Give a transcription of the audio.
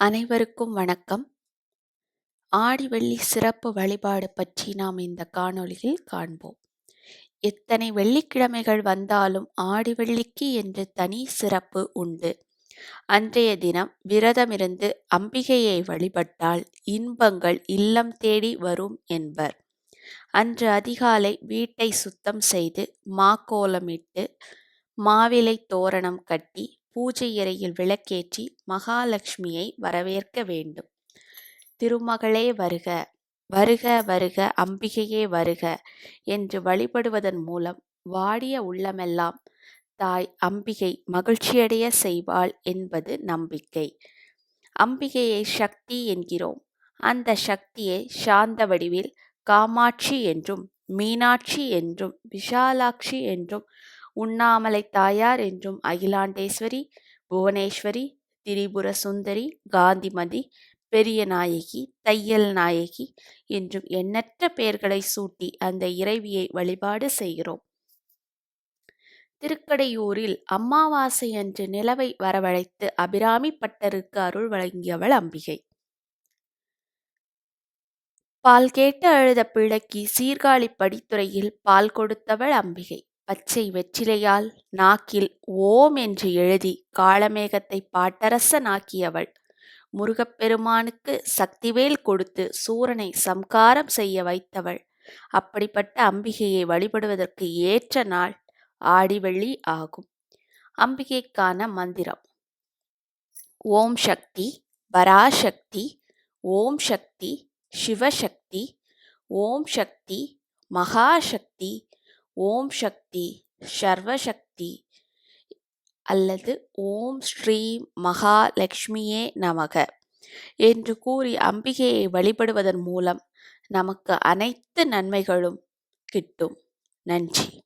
அனைவருக்கும் வணக்கம். ஆடி வெள்ளி சிறப்பு வழிபாடு பற்றி நாம் இந்த காணொளியில் காண்போம். எத்தனை வெள்ளிக்கிழமைகள் வந்தாலும் ஆடி வெள்ளிக்கு என்று தனி சிறப்பு உண்டு. அன்றைய தினம் விரதமிருந்து அம்பிகையை வழிபட்டால் இன்பங்கள் இல்லம் தேடி வரும் என்பர். அன்று அதிகாலை வீட்டை சுத்தம் செய்து மாக்கோலமிட்டு மாவிலை தோரணம் கட்டி பூஜை அறையில் விளக்கேற்றி மகாலட்சுமியை வரவேற்க வேண்டும். திருமகளே வருக வருக வருக அம்பிகையே வருக என்று வழிபடுவதன் மூலம் வாடிய உள்ளமெல்லாம் தாய் அம்பிகை மகிழ்ச்சியடைய செய்வாள் என்பது நம்பிக்கை. அம்பிகையை சக்தி என்கிறோம். அந்த சக்தியை சாந்த வடிவில் காமாட்சி என்றும் மீனாட்சி என்றும் விஷாலாட்சி என்றும் உண்ணாமலை தாயார் என்றும் அகிலாண்டேஸ்வரி புவனேஸ்வரி திரிபுர சுந்தரி காந்திமதி பெரிய நாயகி தையல் நாயகி என்றும் எண்ணற்ற பெயர்களை சூட்டி அந்த இறைவியை வழிபாடு செய்கிறோம். திருக்கடையூரில் அம்மாவாசை அன்று நிலவை வரவழைத்து அபிராமி பட்டருக்கு அருள் வழங்கியவள் அம்பிகை. பால் கேட்டு அழுத பிள்ளைக்கு சீர்காழி படித்துறையில் பால் கொடுத்தவள் அம்பிகை. பச்சை வெற்றிலையால் நாக்கில் ஓம் என்று எழுதி காளமேகத்தை பாட்டரசனாக்கியவள். முருகப்பெருமானுக்கு சக்திவேல் கொடுத்து சூரனை சம்காரம் செய்ய வைத்தவள். அப்படிப்பட்ட அம்பிகையை வழிபடுவதற்கு ஏற்ற நாள் ஆடிவெள்ளி ஆகும். அம்பிகைக்கான மந்திரம். ஓம் சக்தி பராசக்தி ஓம் சக்தி சிவசக்தி ஓம் சக்தி மகாசக்தி ஓம் சக்தி சர்வசக்தி அல்லது ஓம் ஸ்ரீ மகாலட்சுமியே நமக என்று கூறி அம்பிகையை வழிபடுவதன் மூலம் நமக்கு அனைத்து நன்மைகளும் கிட்டும். நன்றி.